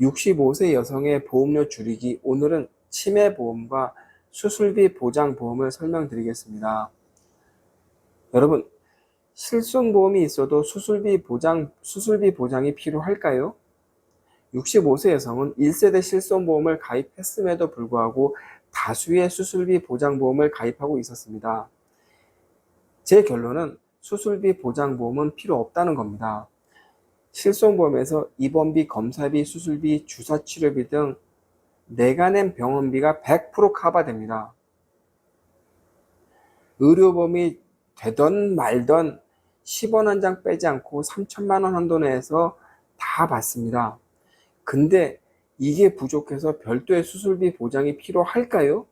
65세 여성의 보험료 줄이기 오늘은 치매보험과 수술비 보장보험을 설명드리겠습니다. 여러분 실손보험이 있어도 수술비 보장, 수술비 보장이 필요할까요? 65세 여성은 1세대 실손보험을 가입했음에도 불구하고 다수의 수술비 보장보험을 가입하고 있었습니다. 제 결론은 수술비 보장보험은 필요 없다는 겁니다. 실손보험에서 입원비, 검사비, 수술비, 주사치료비 등 내가 낸 병원비가 100% 커버됩니다. 의료보험이 되던 말던 10원 한 장 빼지 않고 3천만 원 한도 내에서 다 받습니다. 근데 이게 부족해서 별도의 수술비 보장이 필요할까요?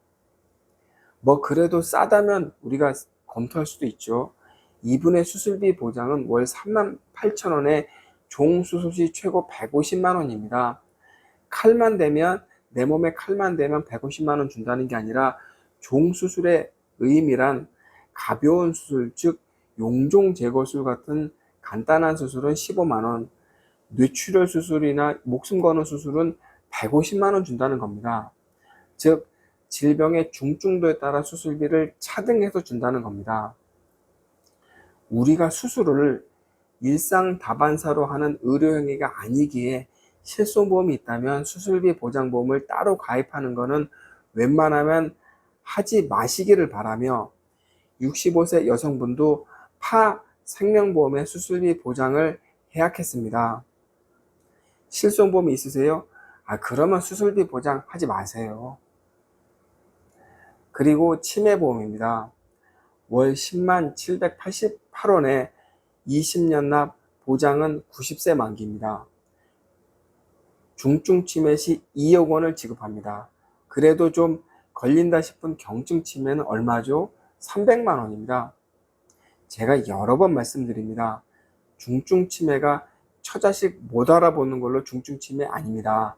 뭐 그래도 싸다면 우리가 검토할 수도 있죠. 이분의 수술비 보장은 월 3만 8천 원에 종수술 시 최고 150만 원입니다. 칼만 대면 내 몸에 칼만 대면 150만 원 준다는 게 아니라 종수술의 의미란 가벼운 수술 즉 용종 제거술 같은 간단한 수술은 15만 원, 뇌출혈 수술이나 목숨 거는 수술은 150만 원 준다는 겁니다. 즉 질병의 중증도에 따라 수술비를 차등해서 준다는 겁니다. 우리가 수술을 일상 다반사로 하는 의료 행위가 아니기에 실손보험이 있다면 수술비 보장보험을 따로 가입하는 것은 웬만하면 하지 마시기를 바라며 65세 여성분도 파 생명보험의 수술비 보장을 해약했습니다. 실손보험이 있으세요? 아, 그러면 수술비 보장 하지 마세요. 그리고 치매보험입니다. 월 10만 788원에 20년 납 보장은 90세 만기입니다. 중증 치매 시 2억 원을 지급합니다. 그래도 좀 걸린다 싶은 경증 치매는 얼마죠? 300만 원입니다. 제가 여러 번 말씀드립니다. 중증 치매가 처자식 못 알아보는 걸로 중증 치매 아닙니다.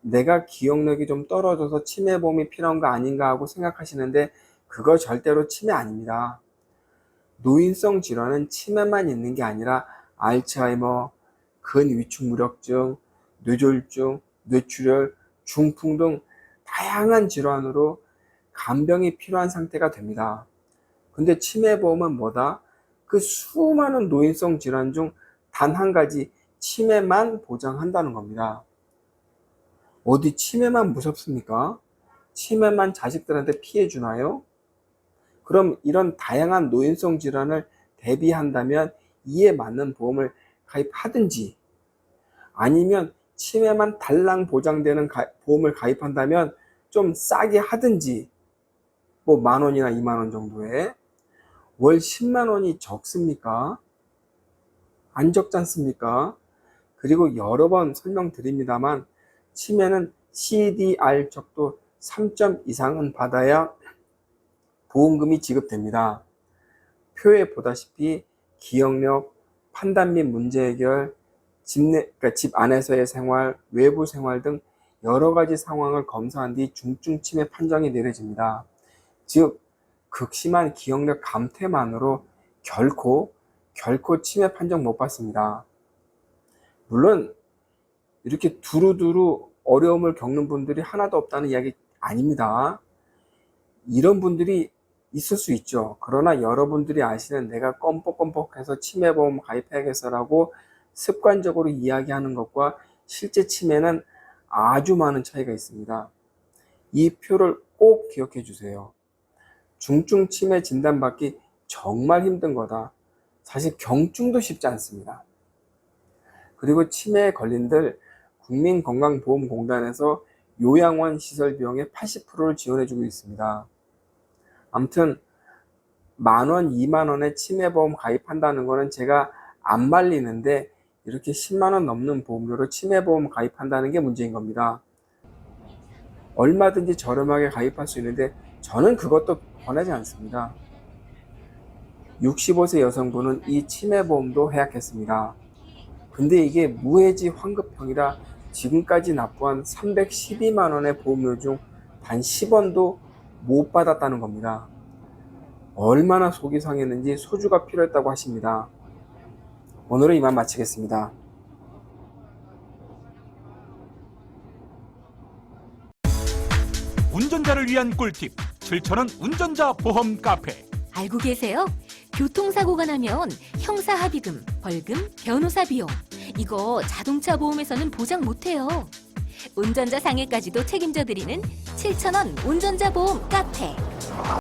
내가 기억력이 좀 떨어져서 치매보험이 필요한 거 아닌가 하고 생각하시는데 그거 절대로 치매 아닙니다. 노인성 질환은 치매만 있는 게 아니라 알츠하이머, 근위축 무력증, 뇌졸중, 뇌출혈, 중풍 등 다양한 질환으로 간병이 필요한 상태가 됩니다. 근데 치매보험은 뭐다? 그 수많은 노인성 질환 중 단 한 가지 치매만 보장한다는 겁니다. 어디 치매만 무섭습니까? 치매만 자식들한테 피해 주나요? 그럼 이런 다양한 노인성 질환을 대비한다면 이에 맞는 보험을 가입하든지 아니면 치매만 달랑 보장되는 보험을 가입한다면 좀 싸게 하든지 뭐 만 원이나 이만 원 정도에 월 10만 원이 적습니까? 안 적지 않습니까? 그리고 여러 번 설명드립니다만 치매는 CDR 적도 3점 이상은 받아야 보험금이 지급됩니다. 표에 보다시피 기억력, 판단 및 문제 해결, 집, 내, 그러니까 집 안에서의 생활, 외부 생활 등 여러 가지 상황을 검사한 뒤 중증 치매 판정이 내려집니다. 즉, 극심한 기억력 감퇴만으로 결코, 결코 치매 판정 못 받습니다. 물론, 이렇게 두루두루 어려움을 겪는 분들이 하나도 없다는 이야기 아닙니다. 이런 분들이 있을 수 있죠. 그러나 여러분들이 아시는 내가 껌뻑껌뻑해서 치매보험 가입해야겠어라고 습관적으로 이야기하는 것과 실제 치매는 아주 많은 차이가 있습니다. 이 표를 꼭 기억해 주세요. 중증 치매 진단받기 정말 힘든 거다. 사실 경증도 쉽지 않습니다. 그리고 치매에 걸린들 국민건강보험공단에서 요양원 시설 비용의 80%를 지원해주고 있습니다. 아무튼 만원, 2만원에 치매보험 가입한다는 거는 제가 안 말리는데 이렇게 10만 원 넘는 보험료로 치매보험 가입한다는 게 문제인 겁니다. 얼마든지 저렴하게 가입할 수 있는데 저는 그것도 권하지 않습니다. 65세 여성분은 이 치매보험도 해약했습니다. 근데 이게 무해지 환급형이라 지금까지 납부한 312만 원의 보험료 중 단 10원도 못 받았다는 겁니다. 얼마나 속이 상했는지 소주가 필요했다고 하십니다. 오늘은 이만 마치겠습니다. 운전자를 위한 꿀팁 7천원 운전자 보험 카페 알고 계세요? 교통사고가 나면 형사합의금, 벌금, 변호사 비용 이거 자동차 보험에서는 보장 못해요. 운전자 상해까지도 책임져 드리는 7,000원 운전자 보험 카페.